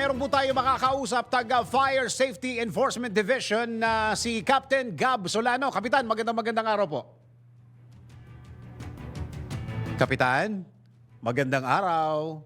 meron po tayo makakausap taga Fire Safety Enforcement Division na si Captain Gab Solano. Kapitan, magandang magandang araw po. Kapitan, magandang araw.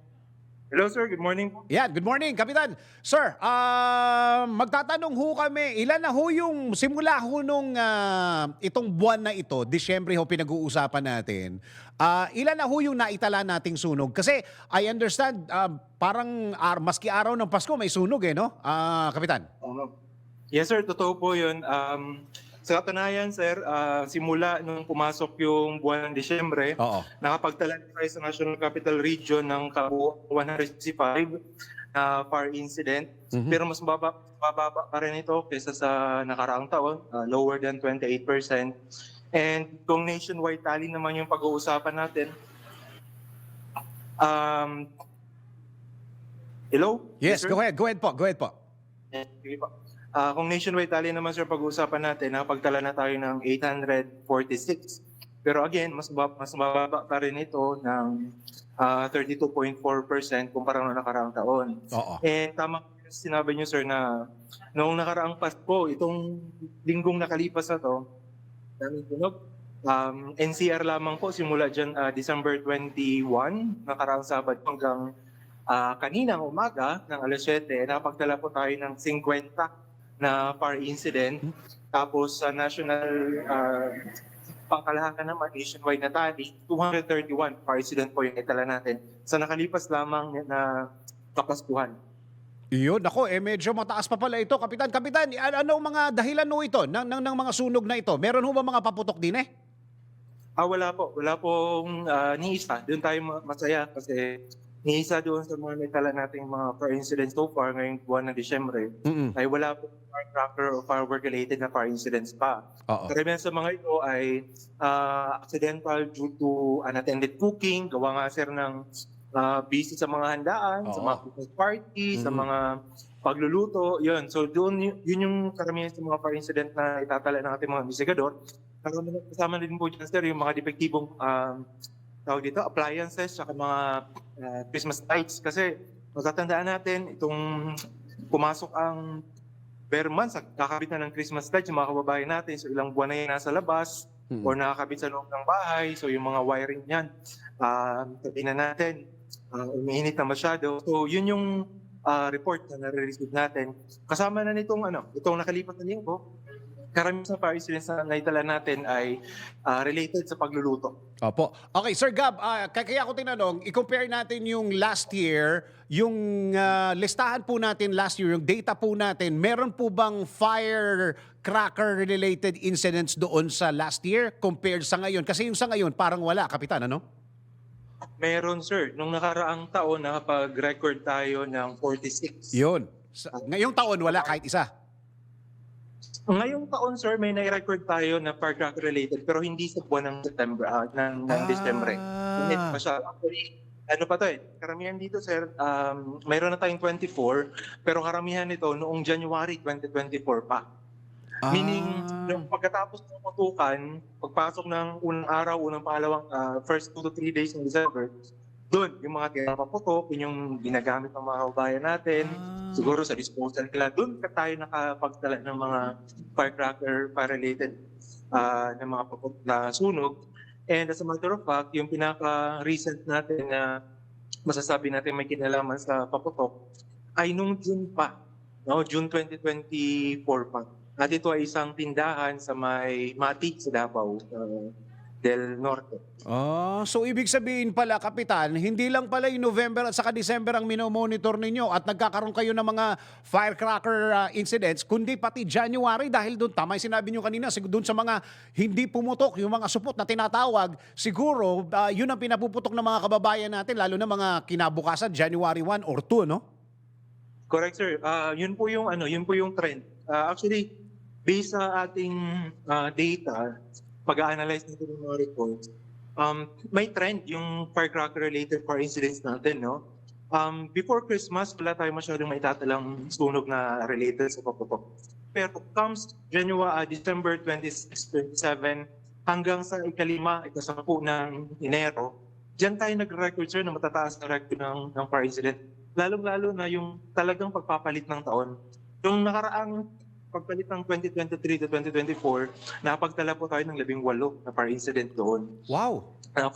Hello sir, good morning. Yan, good morning, Kapitan. Sir, ah, magtatanong ho kami, ilan na ho yung simula ho nung ah, itong buwan na ito, Disyembre ho pinag-uusapan natin, ah, ilan na ho yung naitala nating sunog? Kasi I understand, ah, parang ar- maski araw ng Pasko may sunog eh, no? Ah, Kapitan. Yes sir, totoo po yun. Um, sa katunayan sir, ah, simula nung pumasok yung buwan ng Disyembre, Oo. nakapagtala tayo sa National Capital Region ng kabuo 165 na fire incident. Mhm. Pero mas mababa, mababa pa rin ito kaysa sa nakaraang taon, ah, lower than 28%. And kung nationwide tally naman yung pag-uusapan natin, um, hello? Yes, sir? go ahead, go ahead po, go ahead po. Sige po. Ah, kung nationwide tally naman sir pag-uusapan natin, nakapagtala na tayo ng 846. Pero again, mas ba- mas mababa pa rin ito ng ah, 32.4% kumpara noong nakaraang taon. Oo. Eh tama sinabi niyo sir na noong nakaraang Pasko, itong linggong nakalipas na to, daming tunog. Um, NCR lamang po simula dyan ah, December 21, nakaraang Sabado hanggang ah, kaninang umaga ng alas 7, nakapagdala po tayo ng 50 na fire incident. Tapos sa national uh, pangkalahatan naman, nationwide na tally, 231 fire incident po yung itala natin sa nakalipas lamang na kapaskuhan. Iyon, ako, eh medyo mataas pa pala ito. Kapitan, Kapitan, an- ano ang mga dahilan ho ito ng, ng, ng mga sunog na ito? Meron ho ba mga paputok din eh? Ah, wala po. Wala pong uh, ni isa. Doon tayo ma- masaya kasi ni isa doon sa mga naitala nating mga fire incidents so far ngayong buwan ng Disyembre Mm-mm. ay wala pong firecracker o firework related na fire incidents pa. Oo. Karamihan sa mga ito ay ah, accidental due to unattended cooking, gawa nga sir ng ah, busy sa mga handaan, sa Oo. mga Christmas party, sa Mhm. mga pagluluto, yun. So doon yun yung karamihan sa mga fire incident na itatala ng ating mga investigador. Karamihan kasama din po dyan sir yung mga depektibong um, tawag dito, appliances, saka mga ah, Christmas lights. Kasi matatandaan natin, itong pumasok ang bare months, kakabit na ng Christmas lights yung mga kababayan natin. So ilang buwan na yan nasa labas Mm. or nakakabit sa loob ng bahay. So yung mga wiring niyan, uh, na natin, uh, umiinit na masyado. So yun yung ah, report na nare-receive natin. Kasama na nitong ano, itong nakalipat na linggo, karamihan sa fire incidents na naitala natin ay ah, related sa pagluluto. Opo. Okay, Sir Gab, ah, kaya ako tinanong, i-compare natin yung last year, yung ah, listahan po natin last year, yung data po natin, meron po bang firecracker-related incidents doon sa last year compared sa ngayon? Kasi yung sa ngayon, parang wala, Kapitan, ano? Meron sir, nung nakaraang taon nakapag-record tayo ng 46. Yun. Sa, ngayong taon, wala kahit isa. Ngayong taon sir, may nai-record tayo na firecracker related pero hindi sa buwan ng September, ah, ng, ng December. Hindi pa siya. Actually, ano pa to eh, karamihan dito sir, um, mayroon na tayong 24, pero karamihan nito noong January 2024 pa. Meaning, Ah. nung pagkatapos ng putukan, pagpasok ng unang araw, unang pangalawang, ah, first 2 to 3 days ng December, doon, yung mga tinapaputok, yun yung ginagamit ng mga kabayan natin, Ah. siguro sa disposal nila, doon ka tayo nakapagtala ng mga firecracker related ah, ng mga paput na sunog. And as a matter of fact, yung pinaka-recent natin na masasabi natin may kinalaman sa paputok ay nung June pa, no? June 2024 pa. At ito ay isang tindahan sa may Mati sa Davao ah, del Norte. Ah, so ibig sabihin pala, Kapitan, hindi lang pala yung November at saka December ang minomonitor ninyo at nagkakaroon kayo ng mga firecracker ah, incidents, kundi pati January dahil doon, tama yung sinabi nyo kanina, doon sa mga hindi pumutok, yung mga supot na tinatawag, siguro ah, yun ang pinapuputok ng mga kababayan natin, lalo na mga kinabukasan, January 1 or 2, no? Correct sir. Ah, yun po yung ano, yun po yung trend. Ah, actually, based sa ating ah, data, pag-analyze natin ng mga reports, um, may trend yung firecracker related fire incidents natin, no? Um, before Christmas, wala tayo masyadong maitatalang sunog na related sa paputok. Pero comes January, ah, December 26, 27, hanggang sa ikalima, ikasampu ng Enero, diyan tayo nag-record, sir, na matataas na record ng, ng fire incident lalong-lalo na yung talagang pagpapalit ng taon. Yung nakaraang pagpalit ng 2023 to 2024, napagtala po tayo ng labing walo na par incident doon. Wow. na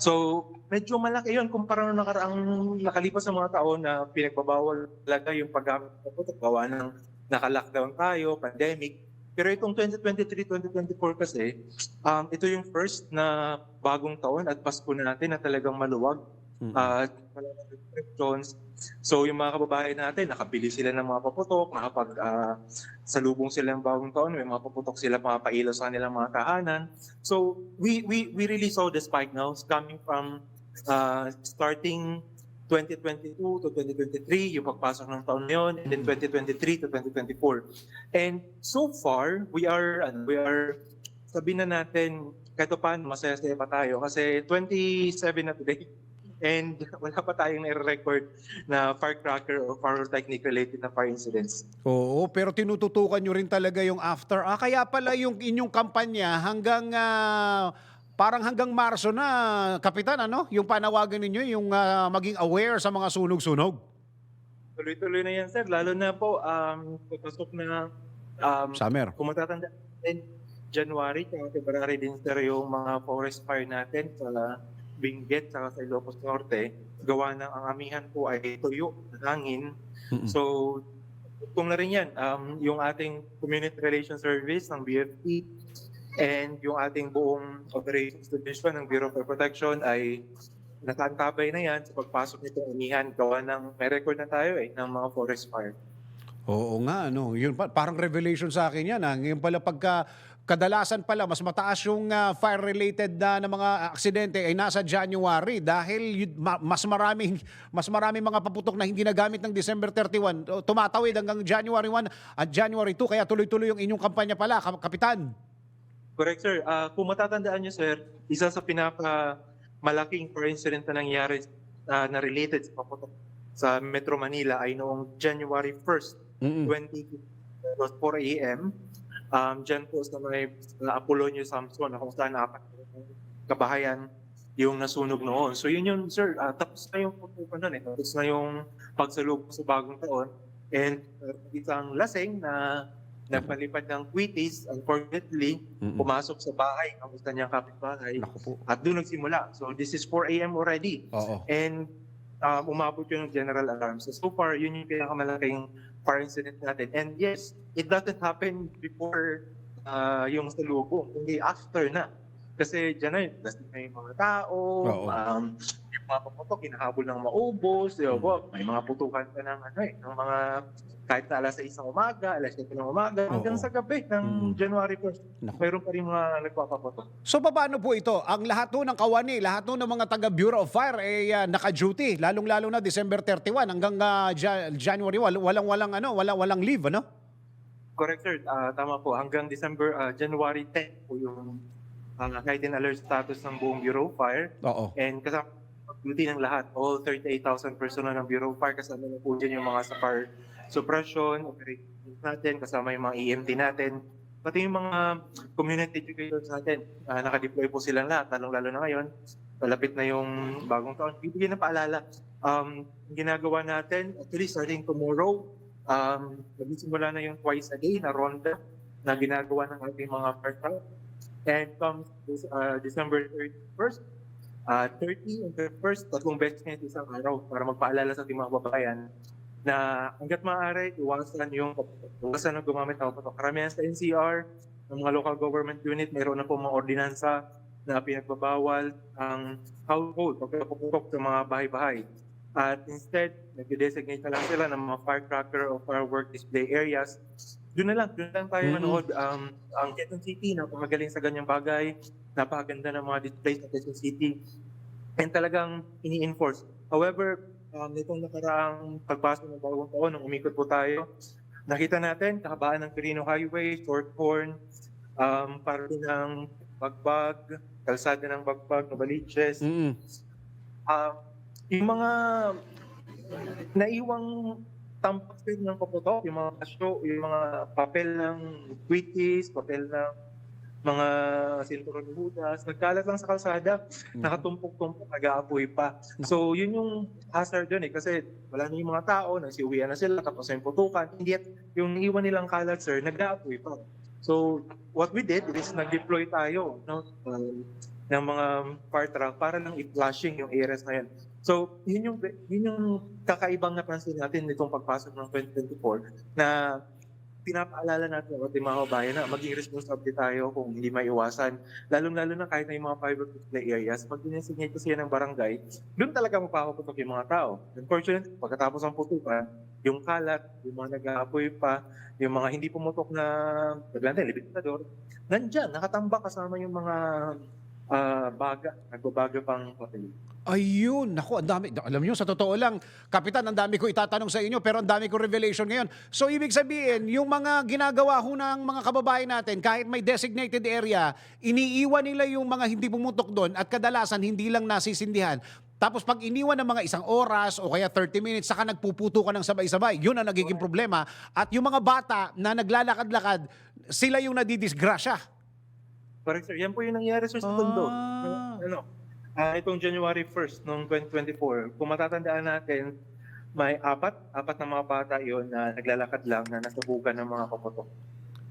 So, medyo malaki yun kumpara nung nakaraang nakalipas sa mga taon na pinagbabawal talaga yung paggamit ng putok. Gawa ng naka-lockdown tayo, pandemic. Pero itong 2023-2024 kasi, um, ito yung first na bagong taon at Pasko natin na talagang maluwag At walang restrictions. So yung mga kababayan natin, nakabili sila ng mga paputok, nakapag ah, salubong sila ng bagong taon, may mga paputok sila mapapailaw sa kanilang mga tahanan. So we we we really saw the spike now coming from uh, starting 2022 to 2023, yung pagpasok ng taon na yun, and then 2023 to 2024. And so far, we are, ano, we are, sabihin na natin, kahit paano, masaya-saya pa tayo. Kasi 27 na today, and wala pa tayong nire-record na firecracker or pyrotechnic related na fire incidents. Oo, pero tinututukan nyo rin talaga yung after. Ah, kaya pala yung inyong kampanya hanggang ah, parang hanggang Marso na, Kapitan, ano? Yung panawagan ninyo, yung ah, maging aware sa mga sunog-sunog. Tuloy-tuloy na yan, sir. Lalo na po, um, papasok na, um, Summer. kung matatanda natin, January at February din, sir, yung mga forest fire natin sa Benguet sa Ilocos Norte. Gawa ng ang amihan po ay tuyo, hangin. Mm-mm. So, kung na rin yan, um, yung ating Community Relations Service ng BFP and yung ating buong Operations Division ng Bureau of Protection ay nakaantabay na yan sa pagpasok nitong amihan. Gawa ng, may record na tayo eh, ng mga forest fire. Oo nga, ano. Yun pa, parang revelation sa akin yan. Ah. Ngayon pala pagka kadalasan pala mas mataas yung ah, fire-related na, na mga aksidente ay nasa January dahil ma- mas maraming mas maraming mga paputok na hindi nagamit ng December 31 o, tumatawid hanggang January 1 at January 2 kaya tuloy-tuloy yung inyong kampanya pala Kap- kapitan. Correct, sir. Ah, kung matatandaan niyo, sir, isa sa pinaka malaking fire incident na nangyari ah, na related sa paputok sa Metro Manila ay noong January 1st, Mm-mm. 20 it was 4 a.m. Um, dyan po sa may uh, Apolonio Samson na kung saan apat kabahayan yung nasunog noon. So yun yun, sir, ah, tapos na yung putukan nun eh. Tapos na yung pagsalubong sa bagong taon. And uh, isang lasing na nagpalipad ng Quitties, unfortunately, Mm-mm. pumasok sa bahay ng isa niyang kapitbahay at doon nagsimula. So this is 4 a.m. already. Oo. And um, umabot yun ng general alarm. So, so far, yun yung pinakamalaking fire incident natin. And yes, it doesn't happen before uh, yung salubong, hindi after na. Kasi dyan na yun, na yung mga tao, Oo. um, yung mga paputok, hinahabol ng maubos, di ba Mm. may mga putukan pa ng, ano, eh, ng mga kahit na alas 6 ng umaga, alas 7 ng umaga, hanggang Oo. sa gabi ng Mm. January 1st, Naku. mayroon pa rin mga nagpapaputok. So paano po ito? Ang lahat po ng kawani, lahat po ng mga taga Bureau of Fire ay ah, naka-duty, lalong-lalo na December 31 hanggang ah, Ja- January wal- walang walang ano, walang walang leave, ano? Correct, sir. Ah, tama po. Hanggang December, ah, January 10 po yung uh, heightened alert status ng buong Bureau of Fire. Oo. And kasama duty ng lahat, all 38,000 personnel ng Bureau of Fire, kasama na po dyan yung mga sa fire suppression, operations natin, kasama yung mga EMT natin, pati yung mga community educators natin. Ah, nakadeploy po silang lahat, lalong-lalo na ngayon. Palapit na yung bagong taon. Bibigyan ng paalala. Um, ang ginagawa natin, actually starting tomorrow, um, magsisimula na yung twice a day na ronda na ginagawa ng ating mga fire And comes this, uh, December 31st, uh, 30 and 31st, tatlong beses ngayon sa isang araw para magpaalala sa ating mga babayan na hanggat maaari, iwasan yung iwasan ng gumamit ng patok. Karamihan sa NCR, ng mga local government unit, mayroon na po mga ordinansa na pinagbabawal ang household pagpaputok sa mga bahay-bahay. At instead, nag-designate na lang sila ng mga firecracker o firework display areas. Doon na lang, doon lang tayo Mhm. manood. Um, ang Quezon City, napakagaling sa ganyang bagay. Napakaganda ng mga displays sa Quezon City. And talagang ini-enforce. However, um, nitong nakaraang pagpasok ng bagong taon, nung umikot po tayo, nakita natin, kahabaan ng Quirino Highway, Shorthorn, um, parte ng Bagbag, kalsada ng Bagbag, Novaliches, Mm-mm. Ah, yung mga naiwang tampak din ng paputok, yung mga kasyo, yung mga papel ng quickies, papel ng mga sinturon butas, nagkalat lang sa kalsada, nakatumpok-tumpok, nag-aapoy pa. So, yun yung hazard dun eh, kasi wala na yung mga tao, nagsiuwian na sila, tapos yung putukan, hindi at yung iwan nilang kalat, sir, nag-aapoy pa. So, what we did is nag-deploy tayo no, um, ng mga fire truck para lang i-flushing yung areas na yan. So, yun yung, yun yung kakaibang napansin natin nitong pagpasok ng 2024 na pinapaalala natin ang ating mga kabayan na maging responsable tayo kung hindi maiwasan. Lalong-lalo na kahit na yung mga private display areas, pag dinesignate kasi yan ng barangay, doon talaga mapapaputok yung mga tao. Unfortunately, pagkatapos ng putukan, yung kalat, yung mga nag-aapoy pa, yung mga hindi pumutok na naglante, libitador, nandyan, nakatambak kasama yung mga ah, baga, nagbabaga pang hotel. Ayun, naku, ang dami. Alam niyo, sa totoo lang, Kapitan, ang dami ko itatanong sa inyo, pero ang dami ko revelation ngayon. So, ibig sabihin, yung mga ginagawa ho ng mga kababayan natin, kahit may designated area, iniiwan nila yung mga hindi pumutok doon at kadalasan hindi lang nasisindihan. Tapos pag iniwan ng mga isang oras o kaya 30 minutes, saka nagpuputo ka ng sabay-sabay. Yun ang nagiging problema. At yung mga bata na naglalakad-lakad, sila yung nadidisgrasya. Correct, sir. Yan po yung nangyari sir, sa Ah. Tondo. Ano, ah, itong January 1st, noong 2024, kung matatandaan natin, may apat, apat na mga bata yon na naglalakad lang na nasabugan ng mga kaputok.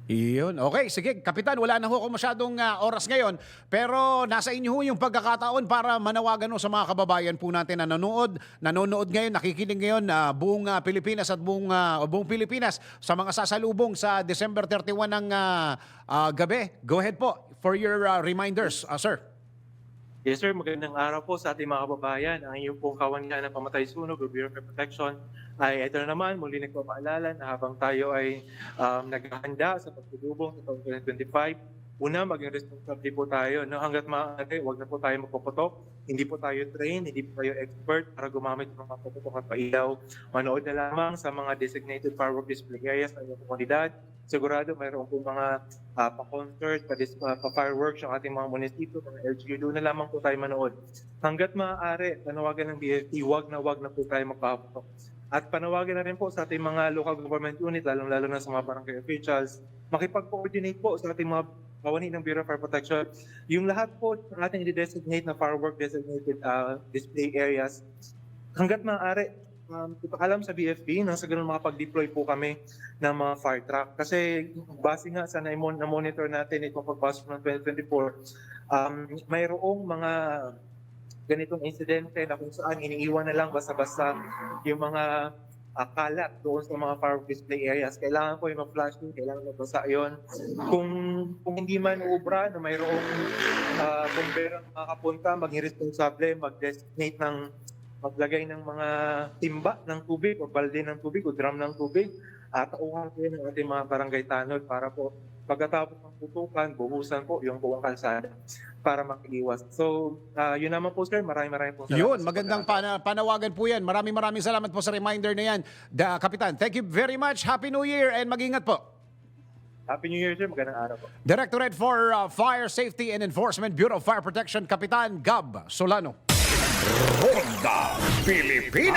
Iyon. Okay, sige. Kapitan, wala na ho ako masyadong ah, oras ngayon. Pero nasa inyo ho yung pagkakataon para manawagan ho sa mga kababayan po natin na nanonood, nanonood ngayon, nakikinig ngayon na buong ah, Pilipinas at buong, ah, buong Pilipinas sa mga sasalubong sa December 31 ng ah, ah, gabi. Go ahead po for your ah, reminders, ah, sir. Yes sir, magandang araw po sa ating mga kababayan. Ang iyong pong kawanyan ng pamatay sunog o Bureau of Protection ay ito na naman, muli nagpapaalala na habang tayo ay um, naghahanda sa pagtulubong sa taong 2025, Una, maging responsable po tayo. No? Hanggat maaari, huwag na po tayo magpuputok. Hindi po tayo trained, hindi po tayo expert para gumamit ng mga puputok at pailaw. Manood na lamang sa mga designated firework display areas ng iyong komunidad. Sigurado mayroon po mga uh, pa-concert, pa-dis- uh, pa-fireworks yung ating mga munisipyo, mga LGU. Doon na lamang po tayo manood. Hanggat maaari, panawagan ng BFP, huwag na huwag na po tayo magpaputok. At panawagan na rin po sa ating mga local government unit, lalong-lalo na sa mga barangay officials, makipag-coordinate po sa ating mga kawani ng Bureau of Fire Protection. Yung lahat po ng ating i-designate na firework designated uh, display areas, hanggat maaari, um, ipaalam sa BFP nang sa ganun makapag-deploy po kami ng mga fire truck. Kasi base nga sa na- na-monitor natin itong pagpasok ng 2024, um, mayroong mga ganitong insidente na kung saan iniiwan na lang basta-basta yung mga uh, kalat doon sa mga firework display areas. Kailangan po yung mag-flashing, kailangan magbasa yon. Kung, kung hindi man ubra na mayroong uh, bumbero na makakapunta, maging responsable, mag-designate ng maglagay ng mga timba ng tubig o balde ng tubig o drum ng tubig at tauhan po yun ng ating mga barangay tanod para po pagkatapos ng putukan, buhusan po yung buong kalsada para makiiwas. So, ah, yun naman po sir, maraming maraming po salamat Yun, magandang pana- panawagan po yan. Maraming maraming salamat po sa reminder na yan. Da, Kapitan, thank you very much. Happy New Year and mag-ingat po. Happy New Year sir, magandang araw po. Directorate for uh, Fire Safety and Enforcement Bureau of Fire Protection, Kapitan Gab Solano. Ronda Pilipinas.